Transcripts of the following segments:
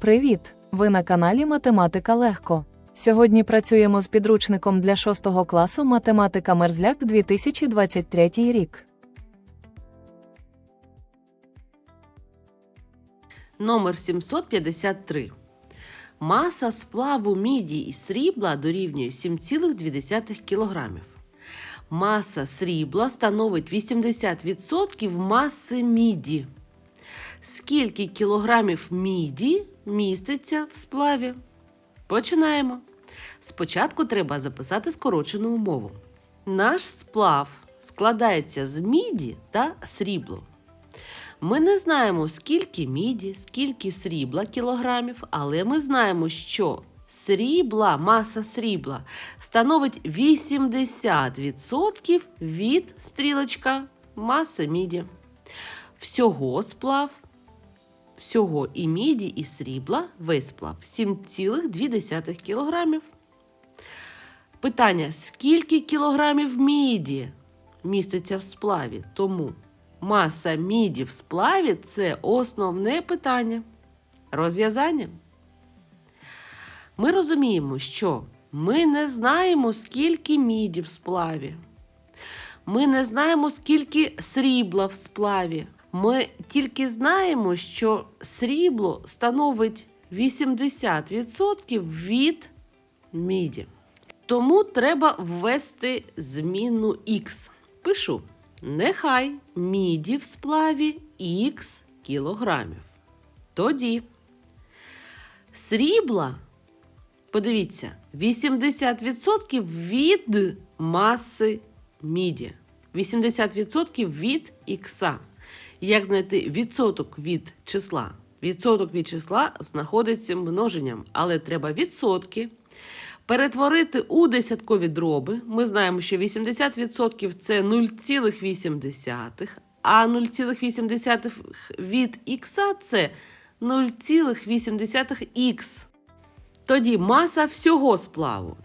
Привіт! Ви на каналі Математика Легко. Сьогодні працюємо з підручником для 6 класу Математика Мерзляк 2023 рік. Номер 753. Маса сплаву міді і срібла дорівнює 7,2 кг. Маса срібла становить 80% маси міді. Скільки кілограмів міді міститься в сплаві? Починаємо. Спочатку треба записати скорочену умову. Наш сплав складається з міді та срібла. Ми не знаємо, скільки міді, скільки срібла кілограмів, але ми знаємо, що срібла, маса срібла становить 80% від стрілочка маси міді. Всього сплав, всього і міді, і срібла весь сплав 7,2 кілограмів. Питання: скільки кілограмів міді міститься в сплаві? Тому маса міді в сплаві це основне питання. Розв'язання. Ми розуміємо, що ми не знаємо, скільки міді в сплаві. Ми не знаємо, скільки срібла в сплаві. Ми тільки знаємо, що срібло становить 80% від міді. Тому треба ввести змінну х. Пишу: нехай міді в сплаві х кілограмів. Тоді срібла, подивіться, 80% від маси міді. 80% від х. Як знайти відсоток від числа? Відсоток від числа знаходиться множенням, але треба відсотки перетворити у десяткові дроби. Ми знаємо, що 80% це 0,8, а 0,8 від х це 0,8х. Тоді маса всього сплаву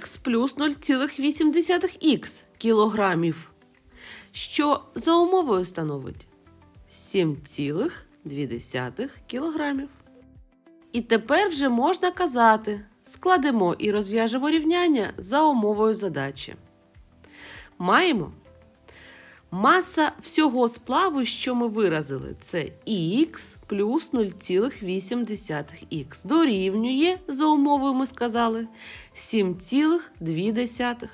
х плюс 0,8х кілограмів, що за умовою становить 7,2 кілограмів. І тепер вже можна казати, складемо і розв'яжемо рівняння за умовою задачі. Маємо маса всього сплаву, що ми виразили, це х плюс 0,8х. Дорівнює, за умовою ми сказали, 7,2.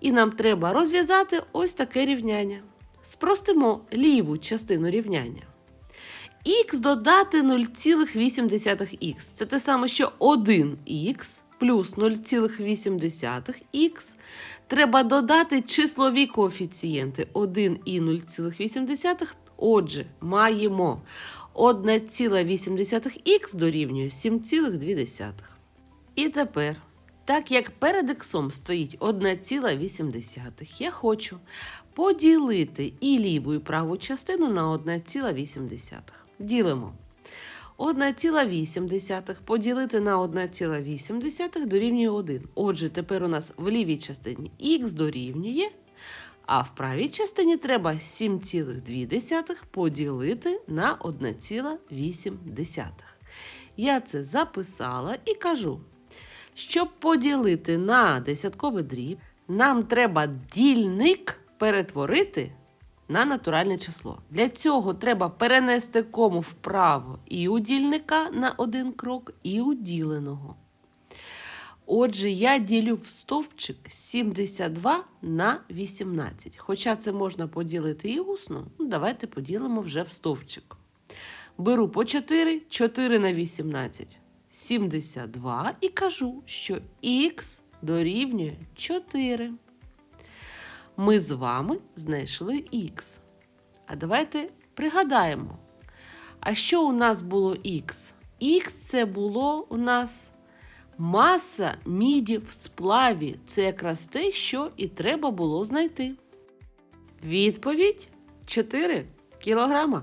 І нам треба розв'язати ось таке рівняння. Спростимо ліву частину рівняння. Х додати 0,8х. Це те саме, що 1х плюс 0,8х. Треба додати числові коефіцієнти 1 і 0,8. Отже, маємо 1,8х дорівнює 7,2. І тепер, так як перед іксом стоїть 1,8, я хочу поділити і ліву, і праву частину на 1,8. Ділимо. 1,8 поділити на 1,8 дорівнює 1. Отже, тепер у нас в лівій частині х дорівнює, а в правій частині треба 7,2 поділити на 1,8. Я це записала і кажу, щоб поділити на десятковий дріб, нам треба дільник перетворити на натуральне число. Для цього треба перенести кому вправо і у дільника на один крок, і у діленого. Отже, я ділю в стовпчик 72 на 18. Хоча це можна поділити і усно, ну, давайте поділимо вже в стовпчик. Беру по 4, 4 на 18, 72 і кажу, що х дорівнює 4 ми з вами знайшли х. А давайте пригадаємо. А що у нас було х? Х це було у нас маса міді в сплаві. Це якраз те, що і треба було знайти. Відповідь 4 кілограма.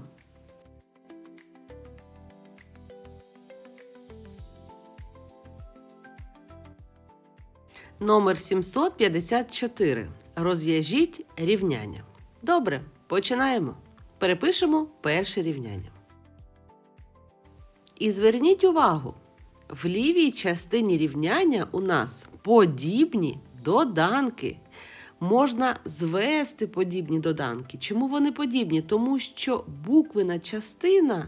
Номер 754. Розв'яжіть рівняння. Добре, починаємо. Перепишемо перше рівняння. І зверніть увагу, в лівій частині рівняння у нас подібні доданки. Можна звести подібні доданки. Чому вони подібні? Тому що буквена частина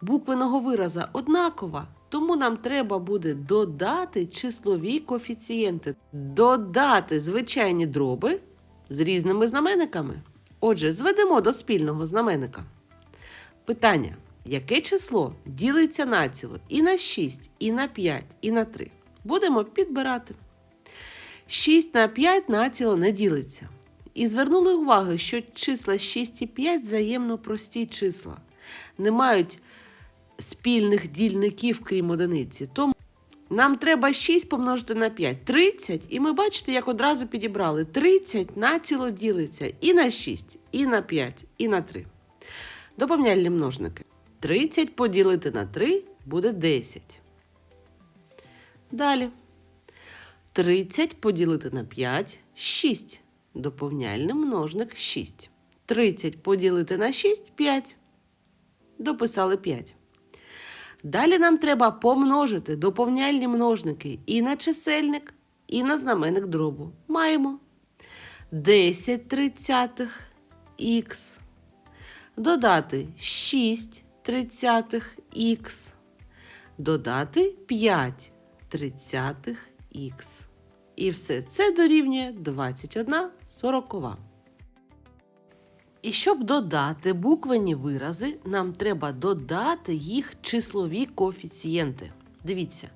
буквеного вираза однакова. Тому нам треба буде додати числові коефіцієнти, додати звичайні дроби з різними знаменниками. Отже, зведемо до спільного знаменника. Питання: яке число ділиться націло і на 6, і на 5, і на 3? Будемо підбирати. 6 на 5 націло не ділиться. І звернули увагу, що числа 6 і 5 взаємно прості числа, не мають спільних дільників, крім одиниці. Тому нам треба 6 помножити на 5. 30. І ми бачите, як одразу підібрали. 30 націло ділиться і на 6, і на 5, і на 3. Доповняльні множники. 30 поділити на 3 буде 10. Далі. 30 поділити на 5 6. Доповняльний множник 6. 30 поділити на 6 5. Дописали 5. Далі нам треба помножити доповняльні множники і на чисельник, і на знаменник дробу. Маємо 10 тридцятих х. Додати 6 тридцятих х. Додати 5 тридцятих х. І все це дорівнює 21 сорокова. І щоб додати буквені вирази, нам треба додати їх числові коефіцієнти. Дивіться,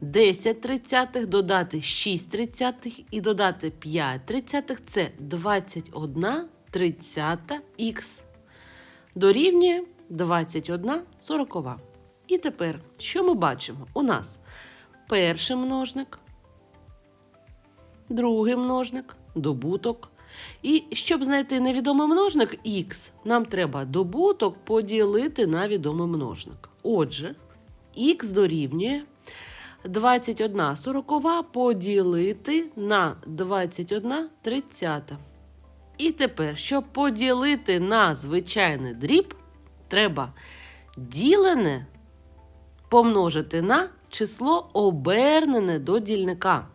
10 тридцятих додати 6 тридцятих і додати 5 тридцятих – це 21 тридцята х. Дорівнює 21 сорокова. І тепер, що ми бачимо? У нас перший множник, другий множник, добуток. І щоб знайти невідомий множник х, нам треба добуток поділити на відомий множник. Отже, х дорівнює 21 сорокова поділити на 21 тридцята. І тепер, щоб поділити на звичайний дріб, треба ділене помножити на число обернене до дільника.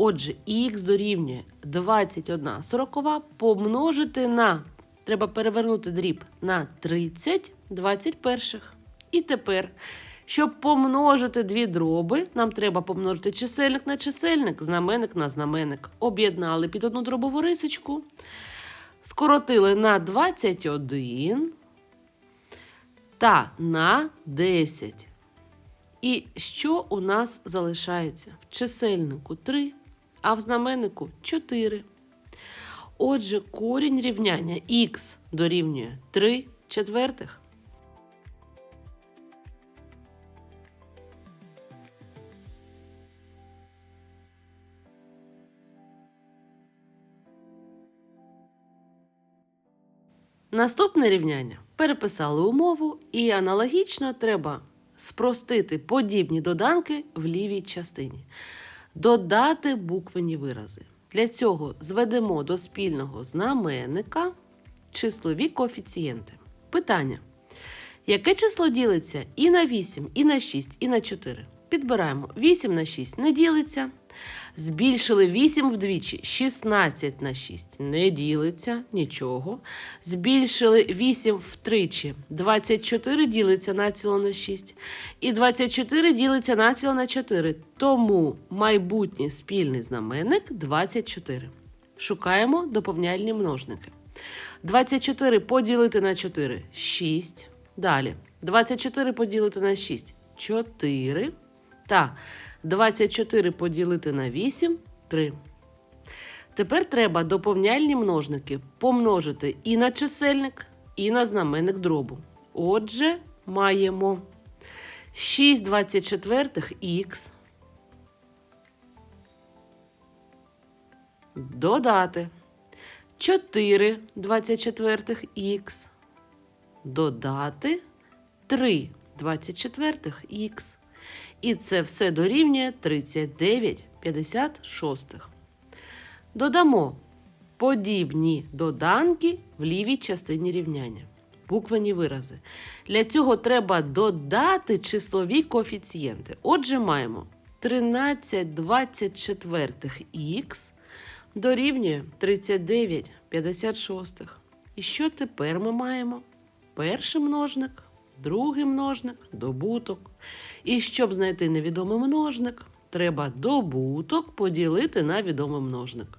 Отже, х дорівнює 21 сорокова помножити на, треба перевернути дріб на 30 21. І тепер, щоб помножити дві дроби, нам треба помножити чисельник на чисельник, знаменник на знаменник. Об'єднали під одну дробову рисочку, скоротили на 21 та на 10. І що у нас залишається? В чисельнику 3, а в знаменнику 4. Отже, корінь рівняння х дорівнює 3 четвертих. Наступне рівняння. Переписали умову, і аналогічно треба спростити подібні доданки в лівій частині. Додати буквені вирази. Для цього зведемо до спільного знаменника числові коефіцієнти. Питання. Яке число ділиться і на 8, і на 6, і на 4? Підбираємо 8 на 6 не ділиться. Збільшили 8 вдвічі, 16 на 6 не ділиться, нічого. Збільшили 8 втричі, 24 ділиться націло на 6. І 24 ділиться націло на 4. Тому майбутній спільний знаменник 24. Шукаємо доповняльні множники. 24 поділити на 4 6. Далі. 24 поділити на 6 4. Та 24 поділити на 8 3. Тепер треба доповняльні множники помножити і на чисельник, і на знаменник дробу. Отже, маємо 6 24 х. Додати 4 24 х. Додати 3 24 х. І це все дорівнює 39 56. Додамо подібні доданки в лівій частині рівняння. буквені вирази. Для цього треба додати числові коефіцієнти. Отже, маємо 13 24 х дорівнює 39 56. І що тепер ми маємо? Перший множник, другий множник, добуток. І щоб знайти невідомий множник, треба добуток поділити на відомий множник.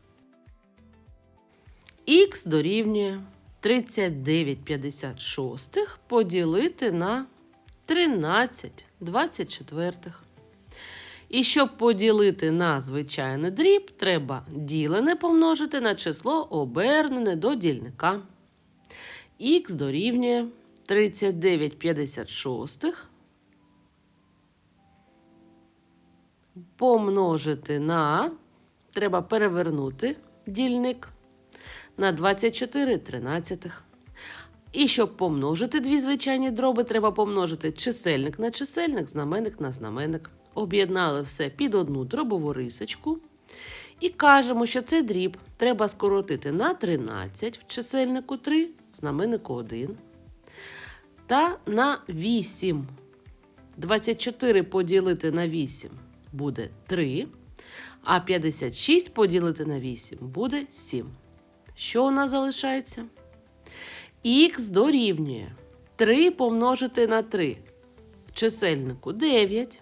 Х дорівнює 39,56 поділити на 13 24. І щоб поділити на звичайний дріб, треба ділене помножити на число обернене до дільника. Х дорівнює 39,56 помножити на, треба перевернути дільник на 24 тринадцятих. І щоб помножити дві звичайні дроби, треба помножити чисельник на чисельник, знаменник на знаменник. Об'єднали все під одну дробову рисочку. І кажемо, що цей дріб треба скоротити на 13 в чисельнику 3, в знаменнику 1. Та на 8. 24 поділити на 8 буде 3, а 56 поділити на 8 буде 7. Що у нас залишається? Х дорівнює 3 помножити на 3 в чисельнику 9.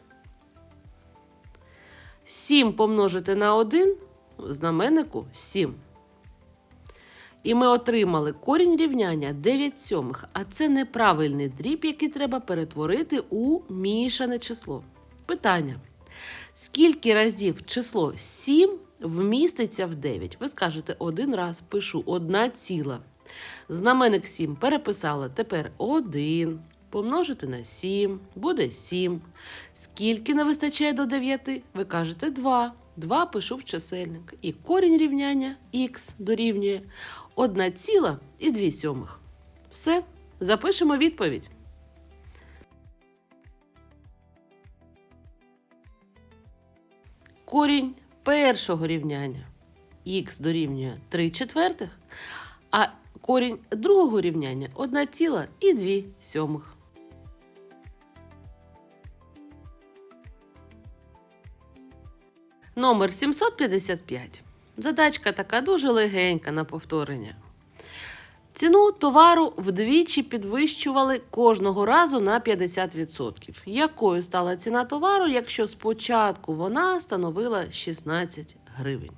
7 помножити на 1 в знаменнику 7. І ми отримали корінь рівняння 9 сьомих, а це неправильний дріб, який треба перетворити у мішане число. Питання. Скільки разів число 7 вміститься в 9? Ви скажете один раз, пишу 1 ціла. Знаменник 7 переписали. Тепер 1. Помножити на 7, буде 7. Скільки не вистачає до 9? Ви кажете 2. 2 пишу в чисельник. І корінь рівняння х дорівнює 1 ціла і 2 сьомих. Все, запишемо відповідь. Корінь першого рівняння х дорівнює 3 четвертих, а корінь другого рівняння 1 ціла і 2 сьомих. Номер 755. Задачка така дуже легенька на повторення. Ціну товару вдвічі підвищували кожного разу на 50%. Якою стала ціна товару, якщо спочатку вона становила 16 гривень?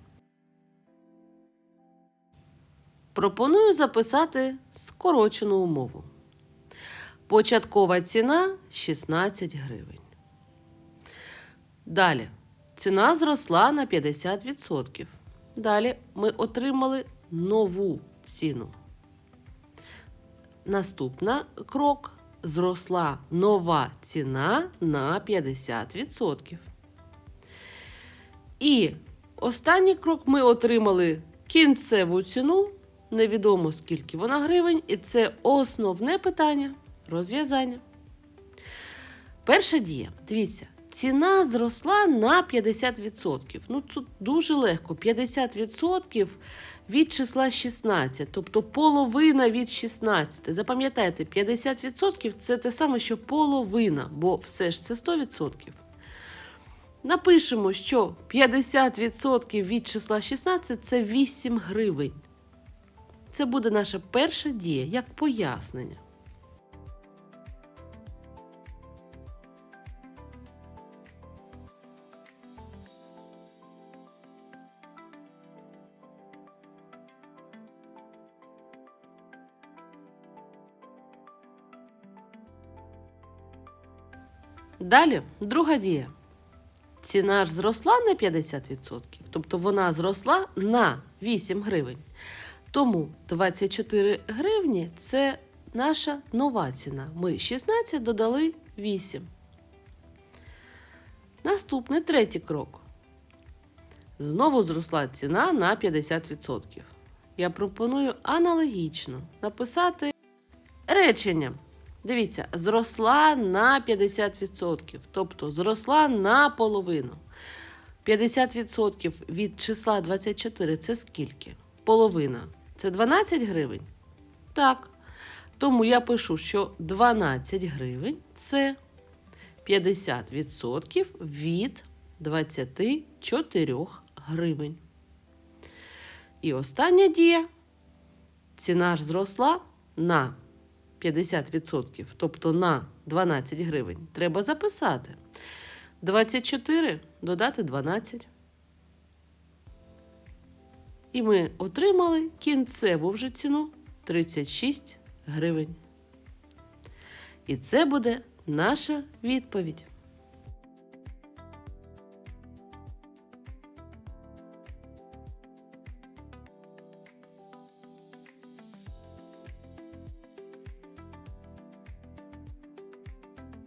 Пропоную записати скорочену умову. Початкова ціна 16 гривень. Далі. Ціна зросла на 50%. Далі ми отримали нову ціну. Наступна крок зросла нова ціна на 50%. І останній крок ми отримали кінцеву ціну, невідомо скільки вона гривень, і це основне питання розв'язання. Перша дія. Дивіться, ціна зросла на 50%. Ну, тут дуже легко. 50% від числа 16, тобто половина від 16. Запам'ятайте, 50% це те саме, що половина, бо все ж це 100%. Напишемо, що 50% від числа 16 це 8 гривень. Це буде наша перша дія, як пояснення. Далі, друга дія. Ціна ж зросла на 50%, тобто вона зросла на 8 гривень. Тому 24 гривні це наша нова ціна. Ми 16 додали 8. Наступний третій крок. Знову зросла ціна на 50%. Я пропоную аналогічно написати речення. Дивіться, зросла на 50%, тобто зросла на половину. 50% від числа 24 це скільки? Половина. Це 12 гривень? Так. Тому я пишу, що 12 гривень це 50% від 24 гривень. І остання дія. Ціна ж зросла на 50%, тобто на 12 гривень. Треба записати. 24 додати 12. І ми отримали кінцеву вже ціну 36 гривень. І це буде наша відповідь.